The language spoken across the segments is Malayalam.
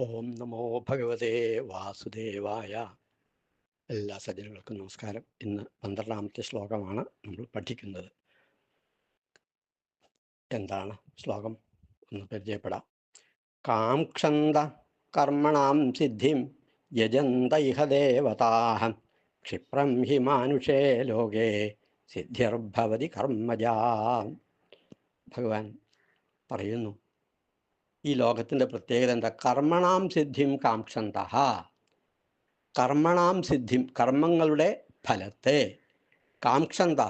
ഓം നമോ ഭഗവതേ വാസുദേവായ. എല്ലാ സജ്ജനങ്ങൾക്കും നമസ്കാരം. ഇന്ന് പന്ത്രണ്ടാമത്തെ ശ്ലോകമാണ് നമ്മൾ പഠിക്കുന്നത്. എന്താണ് ശ്ലോകം? ഒന്ന് പരിചയപ്പെടാം. കാംക്ഷന്ത കർമ്മണാം സിദ്ധിം യജന്ത ഇഹ ദേവതാഹം ക്ഷിപ്രം ഹി മാനുഷേ ലോകേ സിദ്ധിർഭവതി കർമ്മജാ. ഭഗവാൻ പറയുന്നു ഈ ലോകത്തിന്റെ പ്രത്യേകത എന്താ? കർമ്മണാം സിദ്ധിം കാംക്ഷന്ത കർമ്മണാം സിദ്ധിം കർമ്മങ്ങളുടെ ഫലത്തെ കാംക്ഷന്ത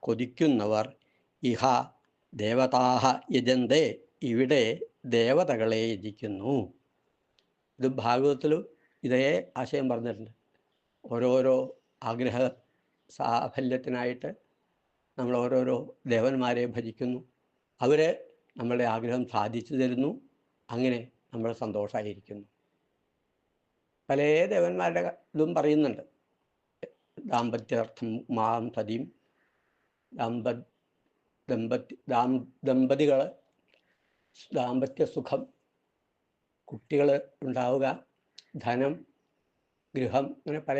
കൊതിക്കുന്നവർ ഇഹ ദേവതാഹ യജന്തേ ഇവിടെ ദേവതകളെ യജിക്കുന്നു. ഇത് ഭാഗവതത്തിൽ ഇതേ ആശയം പറഞ്ഞിട്ടുണ്ട്. ഓരോരോ ആഗ്രഹ സാഫല്യത്തിനായിട്ട് നമ്മൾ ഓരോരോ ദേവന്മാരെ ഭജിക്കുന്നു. അവരെ നമ്മളുടെ ആഗ്രഹം സാധിച്ചു തരുന്നു. അങ്ങനെ നമ്മൾ സന്തോഷമായിരിക്കുന്നു പല ദേവന്മാരുടെ ഇതും പറയുന്നുണ്ട്. ദാമ്പത്യാർത്ഥം മാം സതിയും ദാമ്പ ദമ്പതി ദാം ദമ്പതികൾ ദാമ്പത്യ സുഖം കുട്ടികൾ ഉണ്ടാവുക ധനം ഗൃഹം അങ്ങനെ പല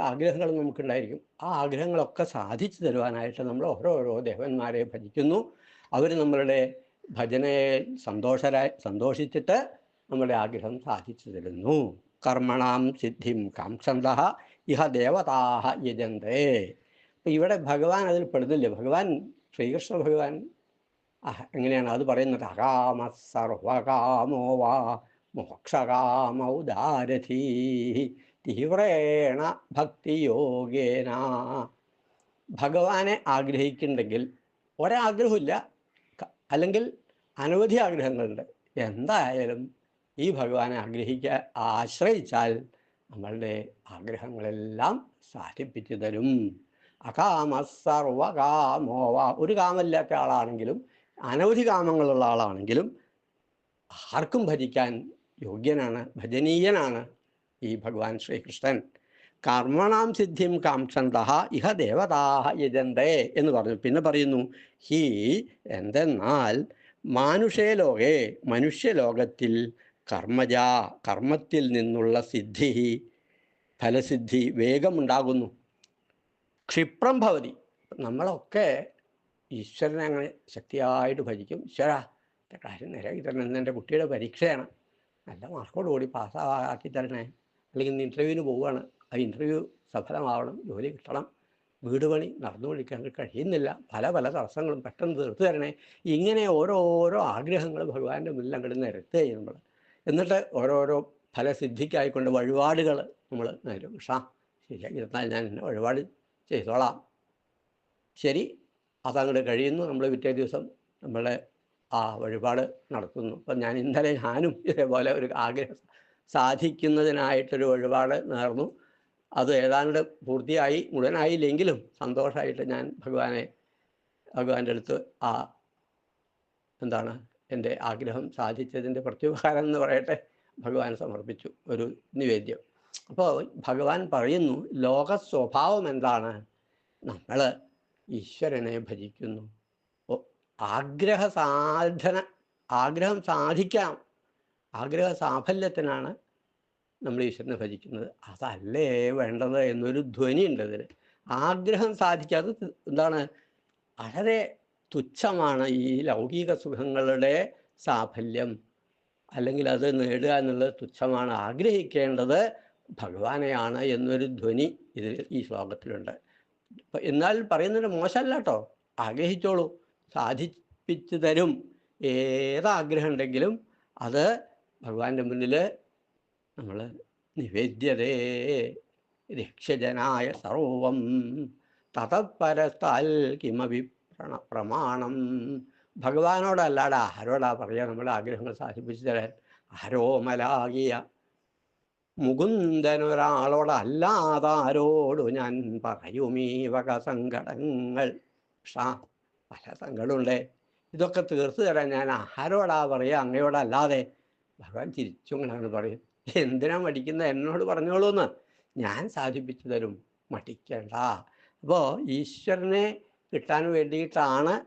ആഗ്രഹങ്ങളും നമുക്കുണ്ടായിരിക്കും. ആ ആഗ്രഹങ്ങളൊക്കെ സാധിച്ചു തരുവാനായിട്ട് നമ്മൾ ഓരോരോ ദേവന്മാരെ ഭജിക്കുന്നു. അവർ നമ്മളുടെ ഭജനയെ സന്തോഷരായി സന്തോഷിച്ചിട്ട് നമ്മുടെ ആഗ്രഹം സാധിച്ചു തരുന്നു കർമ്മണാം സിദ്ധിം കാംക്ഷന്ത ഇഹ ദേവതാഹ യജന്തേ. ഇവിടെ ഭഗവാൻ അതിൽ പെടുന്നില്ല. ഭഗവാൻ ശ്രീകൃഷ്ണ ഭഗവാൻ എങ്ങനെയാണ് അത് പറയുന്നത്? അകാമ സർവകാമോ വാ മോക്ഷകാമൗദാരഥീ തീവ്രേണ ഭക്തിയോഗേന. ഭഗവാനെ ആഗ്രഹിക്കുന്നുണ്ടെങ്കിൽ ഒരാഗ്രഹമില്ല അല്ലെങ്കിൽ അനവധി ആഗ്രഹങ്ങളുണ്ട്. എന്തായാലും ഈ ഭഗവാനെ ആഗ്രഹിക്കാൻ ആശ്രയിച്ചാൽ നമ്മളുടെ ആഗ്രഹങ്ങളെല്ലാം സാധിപ്പിച്ചു തരും. അകാമ സർവകാമോവ ഒരു കാമല്ലാത്ത ആളാണെങ്കിലും അനവധി കാമങ്ങളുള്ള ആളാണെങ്കിലും ആർക്കും ഭജിക്കാൻ യോഗ്യനാണ് ഭജനീയനാണ് ഈ ഭഗവാൻ ശ്രീകൃഷ്ണൻ. കർമ്മണാം സിദ്ധിം കാംക്ഷന്ത ഇഹ ദേവതാഹ യജന്തേ എന്ന് പറഞ്ഞു. പിന്നെ പറയുന്നു ഹി എന്തെന്നാൽ മാനുഷേ ലോകേ മനുഷ്യലോകത്തിൽ കർമ്മജ കർമ്മത്തിൽ നിന്നുള്ള സിദ്ധി ഫലസിദ്ധി വേഗമുണ്ടാകുന്നു. ക്ഷിപ്രം ഭവതി. നമ്മളൊക്കെ ഈശ്വരനെ അങ്ങനെ ശക്തിയായിട്ട് ഭജിക്കും. ഈശ്വര കാര്യം നേരെ തരണം എന്റെ കുട്ടിയുടെ പരീക്ഷയാണ്. നല്ല മാർക്കോട് കൂടി പാസ്സാക്കി തരണേ അല്ലെങ്കിൽ ഇന്റർവ്യൂവിന് പോവുകയാണ്. ആ ഇന്റർവ്യൂ സഫലമാവണം ജോലി കിട്ടണം വീട് പണി നടന്നുകൊണ്ടിരിക്കാൻ കഴിയുന്നില്ല പല പല തടസ്സങ്ങളും പെട്ടെന്ന് തീർത്തു തരണേ. ഇങ്ങനെ ഓരോരോ ആഗ്രഹങ്ങൾ ഭഗവാന്റെ മുന്നിൽ അങ്ങോട്ട് നിരത്തേ നമ്മൾ എന്നിട്ട് ഓരോരോ ഫലസിദ്ധിക്കായിക്കൊണ്ട് വഴിപാടുകൾ നമ്മൾ നേരും. ഷാ ശരിയാക്കി തന്നാൽ ഞാൻ എന്നെ വഴിപാട് ചെയ്തോളാം. ശരി അതങ്ങോട്ട് കഴിയുന്നു. നമ്മൾ പിറ്റേ ദിവസം നമ്മളെ ആ വഴിപാട് നടത്തുന്നു. അപ്പം ഞാൻ ഇന്നലെ ഞാനും ഇതേപോലെ ഒരു ആഗ്രഹം സാധിക്കുന്നതിനായിട്ടൊരു വഴിപാട് നേർന്നു. അത് ഏതാണ്ട് പൂർത്തിയായി മുഴുവനായില്ലെങ്കിലും സന്തോഷമായിട്ട് ഞാൻ ഭഗവാനെ ഭഗവാന്റെ അടുത്ത് ആ എന്താണ് എന്റെ ആഗ്രഹം സാധിച്ചതിന്റെ പ്രത്യുപകാരം എന്ന് പറയട്ടെ ഭഗവാൻ സമർപ്പിച്ചു. ഒരു നിവേദ്യം. അപ്പോൾ ഭഗവാൻ പറയുന്നു ലോക സ്വഭാവം എന്താണ്? നമ്മൾ ഈശ്വരനെ ഭജിക്കുന്നു. ആഗ്രഹ സാധന ആഗ്രഹം സാധിക്കാം. ആഗ്രഹ സാഫല്യത്തിനാണ് നമ്മൾ ഈശ്വരനെ ഭജിക്കുന്നത്. അതല്ലേ വേണ്ടത് എന്നൊരു ധ്വനി ഉണ്ട് അതിന്. ആഗ്രഹം സാധിക്കാതെ എന്താണ്? വളരെ തുച്ഛമാണ് ഈ ലൗകിക സുഖങ്ങളുടെ സാഫല്യം. അല്ലെങ്കിൽ അത് നേടുക എന്നുള്ളത് തുച്ഛമാണ്. ആഗ്രഹിക്കേണ്ടത് ഭഗവാനെയാണ് എന്നൊരു ധ്വനി ഇതിൽ ഈ ശ്ലോകത്തിലുണ്ട്. എന്നാൽ പറയുന്നത് മോശമല്ല കേട്ടോ. ആഗ്രഹിച്ചോളൂ. സാധിപ്പിച്ചു തരും. ഏതാഗ്രഹം ഉണ്ടെങ്കിലും അത് ഭഗവാന്റെ മുന്നിൽ നമ്മൾ നിവേദ്യതേ രക്ഷജനായ സർവം തതപരത്താൽ കിമവി പ്രണ പ്രമാണം. ഭഗവാനോടല്ലാതെ ആരോടാ പറയുക നമ്മുടെ ആഗ്രഹങ്ങൾ സാധിപ്പിച്ചു തരാൻ. ആരോമലാകിയ മുകുന്ദനൊരാളോടല്ലാതാരോടു ഞാൻ പറയുമീ വക സങ്കടങ്ങൾ. ഷാ പല സങ്കടമുണ്ടേ. ഇതൊക്കെ തീർത്തു തരാൻ ഞാൻ ആരോടാ പറയുക അങ്ങയോടല്ലാതെ. ഭഗവാൻ തിരിച്ചു അങ്ങനെയാണ് പറയും എന്തിനാ മടിക്കുന്ന? എന്നോട് പറഞ്ഞോളൂ എന്ന് ഞാൻ സാധിപ്പിച്ചു തരും മടിക്കേണ്ട. അപ്പോൾ ഈശ്വരനെ കിട്ടാൻ വേണ്ടിയിട്ടാണ്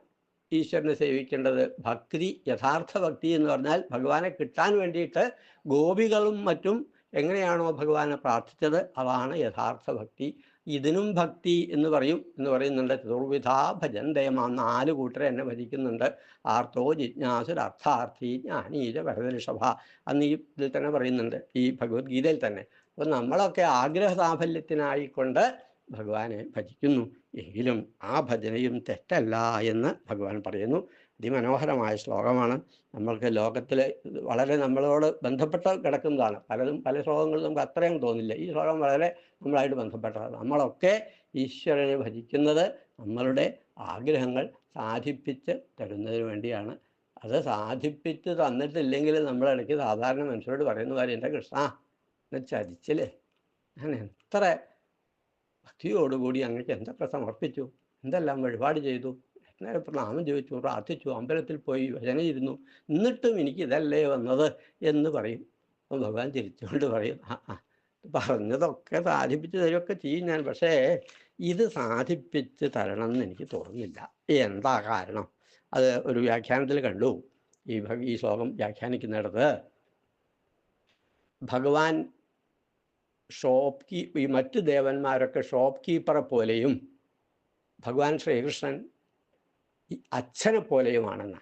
ഈശ്വരനെ സേവിക്കേണ്ടത്. ഭക്തി യഥാർത്ഥ ഭക്തി എന്ന് പറഞ്ഞാൽ ഭഗവാനെ കിട്ടാൻ വേണ്ടിയിട്ട് ഗോപികളും മറ്റും എങ്ങനെയാണോ ഭഗവാനെ പ്രാർത്ഥിച്ചത് അതാണ് യഥാർത്ഥ ഭക്തി. ഇതിനും ഭക്തി എന്ന് പറയും എന്ന് പറയുന്നുണ്ട്. ചതുർവിധാ ഭജൻ ദയമാ നാല് കൂട്ടരെ എന്നെ ഭജിക്കുന്നുണ്ട്. ആർത്തോ ജിജ്ഞാസുര അർത്ഥാർത്ഥി ജ്ഞാനീജ ഭരതഋഷഭ അന്ന് ഈ ഇതിൽ തന്നെ പറയുന്നുണ്ട് ഈ ഭഗവത്ഗീതയിൽ തന്നെ. അപ്പോൾ നമ്മളൊക്കെ ആഗ്രഹ സാഫല്യത്തിനായിക്കൊണ്ട് ഭഗവാനെ ഭജിക്കുന്നു. എങ്കിലും ആ ഭജനയും തെറ്റല്ല എന്ന് ഭഗവാൻ പറയുന്നു. അതിമനോഹരമായ ശ്ലോകമാണ്. നമ്മൾക്ക് ലോകത്തിൽ വളരെ നമ്മളോട് ബന്ധപ്പെട്ട് കിടക്കുന്നതാണ്. പലതും പല ശ്ലോകങ്ങളും നമുക്ക് അത്രയും തോന്നില്ല. ഈ ശ്ലോകം വളരെ നമ്മളായിട്ട് ബന്ധപ്പെട്ടതാണ്. നമ്മളൊക്കെ ഈശ്വരനെ ഭജിക്കുന്നത് നമ്മളുടെ ആഗ്രഹങ്ങൾ സാധിപ്പിച്ച് തരുന്നതിന് വേണ്ടിയാണ്. അത് സാധിപ്പിച്ച് തന്നിട്ടില്ലെങ്കിൽ നമ്മളിടയ്ക്ക് സാധാരണ മനുഷ്യരോട് പറയുന്ന കാര്യം എന്റെ കൃഷ്ണ എന്നെ ചതിച്ചില്ലേ ഞാൻ എത്ര ഭക്തിയോടുകൂടി അങ്ങക്ക് എന്തൊക്കെ സമർപ്പിച്ചു? എന്തെല്ലാം വഴിപാട് ചെയ്തു? നേരെ നാമം ചോദിച്ചു പ്രാർത്ഥിച്ചു അമ്പലത്തിൽ പോയി ഭജന ഇരുന്നു എന്നിട്ടും എനിക്ക് ഇതല്ലേ വന്നത് എന്ന് പറയും. അപ്പം ഭഗവാൻ ചിരിച്ചുകൊണ്ട് പറയും ആ ആ പറഞ്ഞതൊക്കെ സാധിപ്പിച്ച് തരുമൊക്കെ ചെയ്യും ഞാൻ പക്ഷേ ഇത് സാധിപ്പിച്ച് തരണം എന്ന് എനിക്ക് തോന്നുന്നില്ല. എന്താ കാരണം? അത് ഒരു വ്യാഖ്യാനത്തിൽ കണ്ടു. ഈ ഈ ശ്ലോകം വ്യാഖ്യാനിക്കുന്നിടത്ത് ഭഗവാൻ ഷോപ്പ് കീ ഈ മറ്റ് ദേവന്മാരൊക്കെ ഷോപ്പ് കീപ്പറെ പോലെയും ഭഗവാൻ ശ്രീകൃഷ്ണൻ അച്ഛനെ പോലെയുമാണെന്ന്.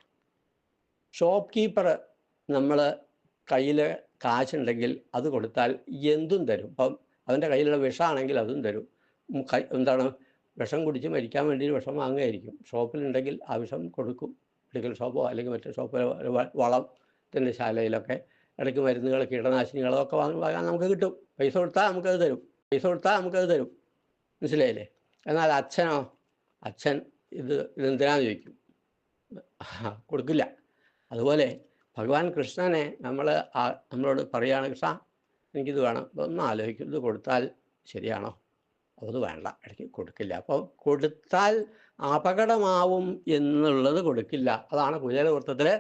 ഷോപ്പ് കീപ്പർ നമ്മൾ കയ്യിൽ കാശുണ്ടെങ്കിൽ അത് കൊടുത്താൽ എന്തും തരും. ഇപ്പം അവന്റെ കയ്യിലുള്ള വിഷമാണെങ്കിൽ അതും തരും. കൈ എന്താണ് വിഷം കുടിച്ച് മരിക്കാൻ വേണ്ടി വിഷം വാങ്ങുകയായിരിക്കും. ഷോപ്പിലുണ്ടെങ്കിൽ ആ വിഷം കൊടുക്കും. മെഡിക്കൽ ഷോപ്പോ അല്ലെങ്കിൽ മറ്റു ഷോപ്പോ വളത്തിന്റെ ശാലയിലൊക്കെ ഇടയ്ക്ക് മരുന്നുകൾ കീടനാശിനികളോ ഒക്കെ വാങ്ങി വാങ്ങാൻ നമുക്ക് കിട്ടും. പൈസ കൊടുത്താൽ നമുക്കത് തരും. പൈസ കൊടുത്താൽ നമുക്കത് തരും. മനസ്സിലായില്ലേ? എന്നാൽ അച്ഛനോ അച്ഛൻ ഇത് ഇതെന്തിനാന്ന് ചോദിക്കും. കൊടുക്കില്ല. അതുപോലെ ഭഗവാൻ കൃഷ്ണനെ നമ്മൾ നമ്മളോട് പറയുകയാണ് കൃഷ്ണ എനിക്കിത് വേണം. അപ്പോൾ ഒന്ന് ആലോചിക്കും. ഇത് കൊടുത്താൽ ശരിയാണോ? അത് വേണ്ട. ഇടയ്ക്ക് കൊടുക്കില്ല. അപ്പോൾ കൊടുത്താൽ അപകടമാവും എന്നുള്ളത് കൊടുക്കില്ല. അതാണ് കുചേലവൃത്തത്തിൽ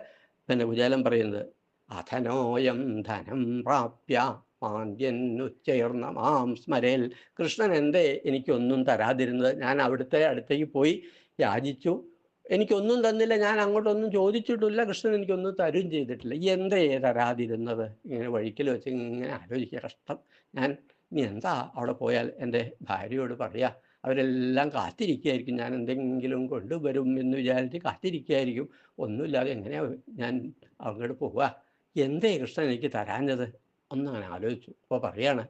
പിന്നെ കുചേലം പറയുന്നത്. അധനോയം ധനം പ്രാപ്യ മാന്ദ്യനുച്ചേർന്ന മാം സ്മരേൽ കൃഷ്ണൻ എന്തേ എനിക്കൊന്നും തരാതിരുന്നത്? ഞാൻ അവിടുത്തെ അടുത്തേക്ക് പോയി യാചിച്ചു. എനിക്കൊന്നും തന്നില്ല ഞാൻ അങ്ങോട്ടൊന്നും ചോദിച്ചിട്ടില്ല കൃഷ്ണൻ എനിക്കൊന്നും തരും ചെയ്തിട്ടില്ല. എന്തേ തരാതിരുന്നത്? ഇങ്ങനെ വഴിക്കൽ വെച്ച് ഇങ്ങനെ ആലോചിക്കുക. കഷ്ടം. ഞാൻ ഇനി എന്താ അവിടെ പോയാൽ എന്റെ ഭാര്യയോട് പറയാ അവരെല്ലാം കാത്തിരിക്കുകയായിരിക്കും ഞാൻ എന്തെങ്കിലും കൊണ്ടുവരും എന്ന് വിചാരിച്ച് കാത്തിരിക്കുകയായിരിക്കും ഒന്നുമില്ലാതെ എങ്ങനെയാ ഞാൻ അങ്ങോട്ട് പോവുക? എന്തേ കൃഷ്ണൻ എനിക്ക് തരാഞ്ഞത്? ഒന്നങ്ങനെ ആലോചിച്ചു. അപ്പോൾ പറയാണ്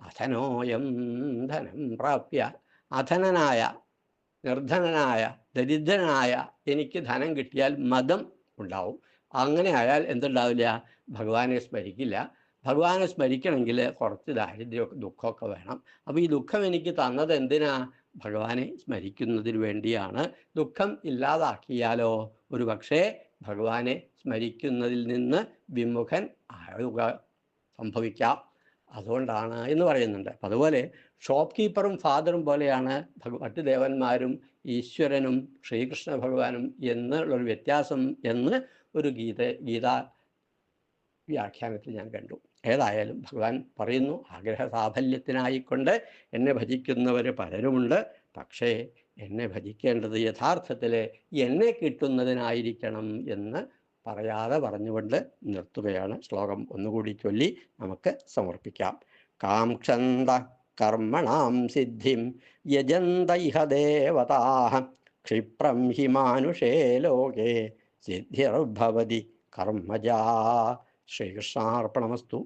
അധനോയം ധനം പ്രാപ്യ അധനനായ നിർധനനായ ദരിദ്രനായ എനിക്ക് ധനം കിട്ടിയാൽ മതം ഉണ്ടാവും. അങ്ങനെ ആയാൽ എന്തുണ്ടാവില്ല? ഭഗവാനെ സ്മരിക്കില്ല. ഭഗവാനെ സ്മരിക്കണമെങ്കിൽ കുറച്ച് ദാരിദ്ര്യമൊക്കെ ദുഃഖമൊക്കെ വേണം. അപ്പോൾ ഈ ദുഃഖം എനിക്ക് തന്നത് എന്തിനാ? ഭഗവാനെ സ്മരിക്കുന്നതിന് വേണ്ടിയാണ്. ദുഃഖം ഇല്ലാതാക്കിയാലോ? ഒരു പക്ഷേ ഭഗവാനെ സ്മരിക്കുന്നതിൽ നിന്ന് വിമുഖൻ ആയുക സംഭവിക്കാം. അതുകൊണ്ടാണ് എന്ന് പറയുന്നുണ്ട്. അപ്പം അതുപോലെ ഷോപ്പ് കീപ്പറും ഫാദറും പോലെയാണ് മറ്റ് ദേവന്മാരും ഈശ്വരനും ശ്രീകൃഷ്ണ ഭഗവാനും എന്നുള്ളൊരു വ്യത്യാസം എന്ന് ഒരു ഗീത ഗീതാ വ്യാഖ്യാനത്തിൽ ഞാൻ കണ്ടു. ഏതായാലും ഭഗവാൻ പറയുന്നു ആഗ്രഹ സാഫല്യത്തിനായിക്കൊണ്ട് എന്നെ ഭജിക്കുന്നവർ പലരുമുണ്ട്. പക്ഷേ എന്നെ ഭജിക്കേണ്ടത് യഥാർത്ഥത്തിൽ എന്നെ കിട്ടുന്നതിനായിരിക്കണം എന്ന് പറയാതെ പറഞ്ഞുകൊണ്ട് നിർത്തുകയാണ് ശ്ലോകം ഒന്നുകൂടി ചൊല്ലി നമുക്ക് സമർപ്പിക്കാം. കാംക്ഷന്ത കർമ്മണാം സിദ്ധിം യജന്തൈഹ ദേവതാ ക്ഷിപ്രം ഹി മാനുഷേ ലോകേ സിദ്ധിർഭവതി കർമ്മജാ. ശ്രീകൃഷ്ണാർപ്പണമസ്തു.